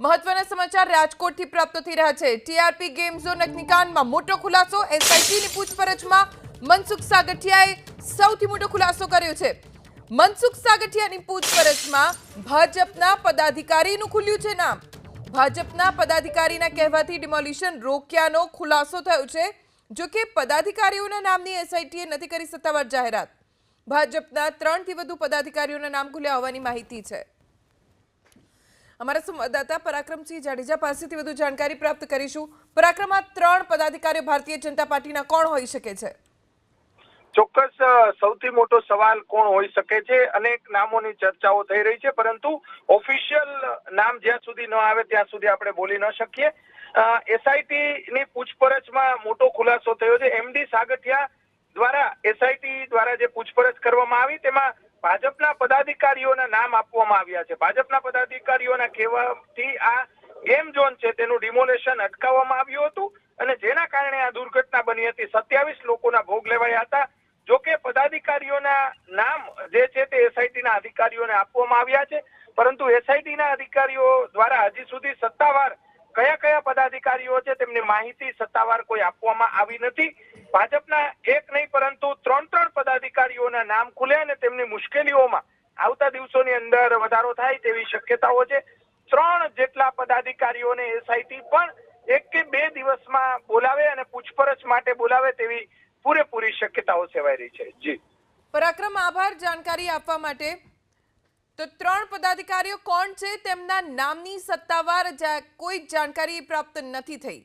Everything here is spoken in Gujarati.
મહત્વના સમાચાર રાજકોટથી પ્રાપ્ત થઈ રહ્યા છે. ટીઆરપી ગેમ ઝોન અગ્નિકાંડમાં મોટો ખુલાસો એસઆઈટીની પૂછપરછમાં મનસુખ સાગઠિયાએ સૌથી મોટો ખુલાસો કર્યો છે. મનસુખ સાગઠિયાની પૂછપરછમાં ભાજપના પદાધિકારીનું ખુલ્યું છે નામ. ભાજપના પદાધિકારીના કહેવાથી ડિમોલિશન રોક્યાનો ખુલાસો થયો છે, જો કે પદાધિકારીઓના નામની એસઆઈટીએ નથી કરી સત્તાવાર જાહેરાત. ભાજપના ત્રણથી વધુ પદાધિકારીઓના નામ ખુલ્યા હોવાની માહિતી છે. અમારા સંવાદદાતા પરાક્રમસિંહ જાડેજા પાસેથી વધુ જાણકારી પ્રાપ્ત કરીશું. પરાક્રમ આ ત્રણ પદાધિકારીઓ ભારતીય જનતા પાર્ટીના કોણ હોઈ શકે છે? ચોક્કસ સૌથી મોટો સવાલ કોણ હોઈ શકે છે? અનેક નામોની ચર્ચાઓ થઈ રહી છે, પરંતુ ઓફિશિયલ નામ જ્યાં સુધી ન આવે ત્યાં સુધી આપણે બોલી ન શકીએ. એસઆઈટી ની પૂછપરછમાં મોટો ખુલાસો થયો છે. એમડી સાગઠિયા દ્વારા, એસઆઈટી દ્વારા જે પૂછપરછ કરવામાં આવી, તેમાં ભાજપના પદાધિકારીઓના નામ આપવામાં આવ્યા છે. ભાજપના પદાધિકારીઓના કહેવાથી આ ગેમ ઝોન છે તેનું ડિમોલેશન અટકાવવામાં આવ્યું હતું અને જેના કારણે આ દુર્ઘટના બની હતી. સત્યાવીસ લોકોના ભોગ લેવાયા હતા. જો કે પદાધિકારીઓના નામ જે છે તે એસઆઈટીના અધિકારીઓને આપવામાં આવ્યા છે. પરંતુ એસઆઈટીના અધિકારીઓ દ્વારા હજી સુધી સત્તાવાર કયા કયા પદાધિકારીઓ છે તેમની માહિતી સત્તાવાર કોઈ આપવામાં આવી નથી. ભાજપના એક નહીં, પરંતુ ત્રણ ત્રણ પદાધિકારીઓના નામ ખુલે અને તેમની મુશ્કેલીઓમાં આવતા દિવસોની અંદર વધારો થાય તેવી શક્યતાઓ છે. ત્રણ જેટલા પદાધિકારીઓને એસઆઈટી પણ એક કે બે દિવસમાં બોલાવે અને પૂછપરછ માટે બોલાવે તેવી પૂરેપૂરી શક્યતાઓ સેવાઈ રહી છે. જી. પરાક્રમ આભાર જાણકારી આપવા માટે. તો ત્રણ પદાધિકારીઓ કોણ છે? તેમના નામની સત્તાવાર કોઈ જાણકારી પ્રાપ્ત નથી થઈ.